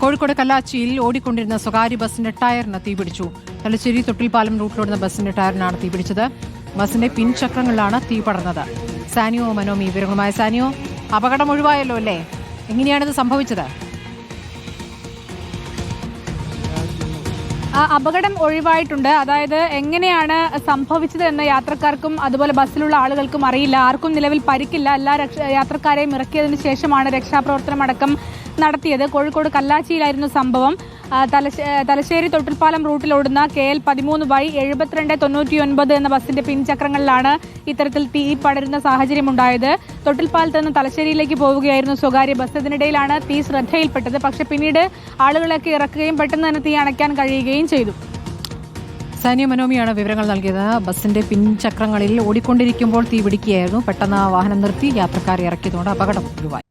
കോഴിക്കോട് കല്ലാച്ചിയിൽ ഓടിക്കൊണ്ടിരുന്ന സ്വകാര്യ ബസിന്റെ ടയറിന് തീപിടിച്ചു തലശ്ശേരി തൊട്ടിൽപ്പാലം റൂട്ടിലോടുന്ന ബസിന്റെ ടയറിനാണ് തീപിടിച്ചത് ബസിന്റെ പിൻചക്രങ്ങളിലാണ് തീ പടർന്നത്. സാനിയോ മനോമി വിവരങ്ങളുമായ സാനിയോ അപകടം ഒഴിവായല്ലോ അല്ലേ? എങ്ങനെയാണിത് സംഭവിച്ചത്? അപകടം ഒഴിവായിട്ടുണ്ട്. അതായത് എങ്ങനെയാണ് സംഭവിച്ചത് എന്ന് യാത്രക്കാർക്കും അതുപോലെ ബസ്സിലുള്ള ആളുകൾക്കും അറിയില്ല. ആർക്കും നിലവിൽ പരിക്കില്ല. എല്ലാ യാത്രക്കാരെയും ഇറക്കിയതിനു ശേഷമാണ് രക്ഷാപ്രവർത്തനം അടക്കം നടത്തിയത്. കോഴിക്കോട് കല്ലാച്ചിയിലായിരുന്നു സംഭവം. തലശ്ശേരി തൊട്ടിൽപ്പാലം റൂട്ടിലോടുന്ന കെ എൽ പതിമൂന്ന് വൈ എഴുപത്തിരണ്ട് തൊണ്ണൂറ്റി ഒൻപത് എന്ന ബസിന്റെ പിൻചക്രങ്ങളിലാണ് ഇത്തരത്തിൽ തീ പടരുന്ന സാഹചര്യം ഉണ്ടായത് തൊട്ടിൽപ്പാലത്ത് നിന്ന് തലശ്ശേരിയിലേക്ക് പോവുകയായിരുന്നു സ്വകാര്യ ബസ്. ഇതിനിടയിലാണ് തീ ശ്രദ്ധയിൽപ്പെട്ടത്. പക്ഷെ പിന്നീട് ആളുകളൊക്കെ ഇറക്കുകയും പെട്ടെന്ന് തന്നെ തീ അണയ്ക്കാൻ കഴിയുകയും ചെയ്തു. സാനിയ മനോമിയാണ് വിവരങ്ങൾ നൽകിയത്. ബസിന്റെ പിൻചക്രങ്ങളിൽ ഓടിക്കൊണ്ടിരിക്കുമ്പോൾ തീ പിടിക്കുകയായിരുന്നു. പെട്ടെന്ന് വാഹനം നിർത്തി യാത്രക്കാരെ ഇറക്കിയതുകൊണ്ട് അപകടം ഒഴിവായി.